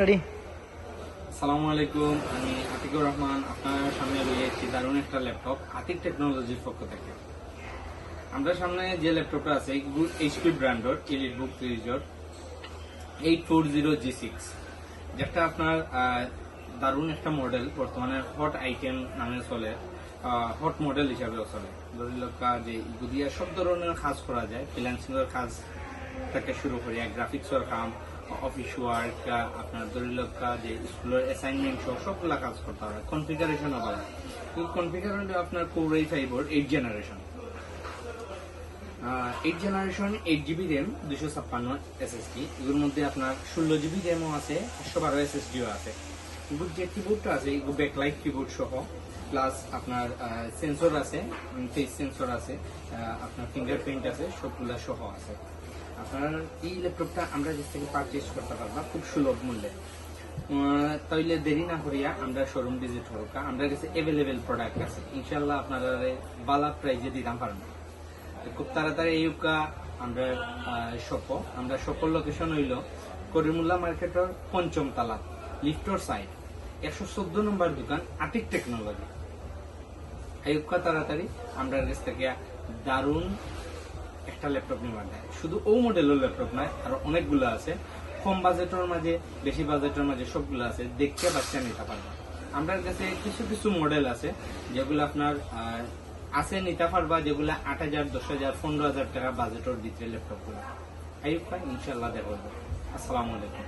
Ready আসসালামু আলাইকুম, আমি আতিকুর রহমান, আপনার সামনে রয়েছি দারুণ একটা ল্যাপটপ আতিক টেকনোলজির পক্ষ থেকে। আমরা সামনে যে ল্যাপটপটা আছে এইচপি ব্র্যান্ডর elite book সিরিজর eight four zero G six যেটা আপনার দারুণ একটা মডেল বর্তমানে হট আইটেম নামে চলে হট মডেল হিসাবেও চলে। ধরি যে ইগুদিয়া সব ধরনের কাজ করা যায় ফ্রিল্যান্সিংয়ের কাজ থেকে শুরু করে গ্রাফিক্সের কাম অফিস ওয়ার্ক, আপনার ধরি লোকা যে স্কুলের অ্যাসাইনমেন্ট সহ সবগুলা কাজ করতে হবে। কনফিগারেশনও করা কনফিগারেশন আপনার কোর এই ফাইভর eight generation eight generation eight GB RAM দুশো ছাপ্পান্ন এসএসডি এগুলোর মধ্যে আপনার ষোলো জিবি র্যামও আছে একশো বারো এসএসডিও আছে। এগুলোর যে কিবোর্ডটা আছে, এগুলো ব্যাকলাইট কিবোর্ড সহ। প্লাস আপনার সেন্সর আছে ফেস সেন্সর আছে আপনার ফিঙ্গারপ্রিন্ট আছে, সবগুলা সহ আছে। আপনার এই ল্যাপটপটা আমরা যে থেকে পারচেজ করতে পারবা, খুব সুলভ মূল্যে। তাইলে দেরি না করিয়া আমরা শোরুম ভিজিট করুকা। আমরা কাছে অ্যাভেলেবেল প্রোডাক্ট আছে। ইনশাল্লাহ আপনারা বালা প্রাইজে দিতাম পারবেন। খুব তাড়াতাড়ি এই আমরা শপ আমরা সকল লোকেশন হইল করিমুল্লা মার্কেটের পঞ্চম তালা, লিফটর সাইড একশো চোদ্দ নম্বর দোকান আটিক টেকনোলজি এই তাড়াতাড়ি আমরা কাছ থেকে দারুণ একটা ল্যাপটপ নির্মাণ দেয় শুধু ও মডেলের ল্যাপটপ নয়, আরও অনেকগুলো আছে। কম বাজেটের মাঝে, বেশি বাজেটের মাঝে সবগুলো আছে। দেখতে বাচ্চা নিতে পারবে। আমার কাছে কিছু কিছু মডেল আছে, যেগুলো আপনার আছে নিতে পারবা, যেগুলো আট হাজার, দশ হাজার, পনেরো হাজার টাকা বাজেটের দিতে ল্যাপটপগুলো। আইব ইনশাল্লাহ দেখো আসসালামু আলাইকুম।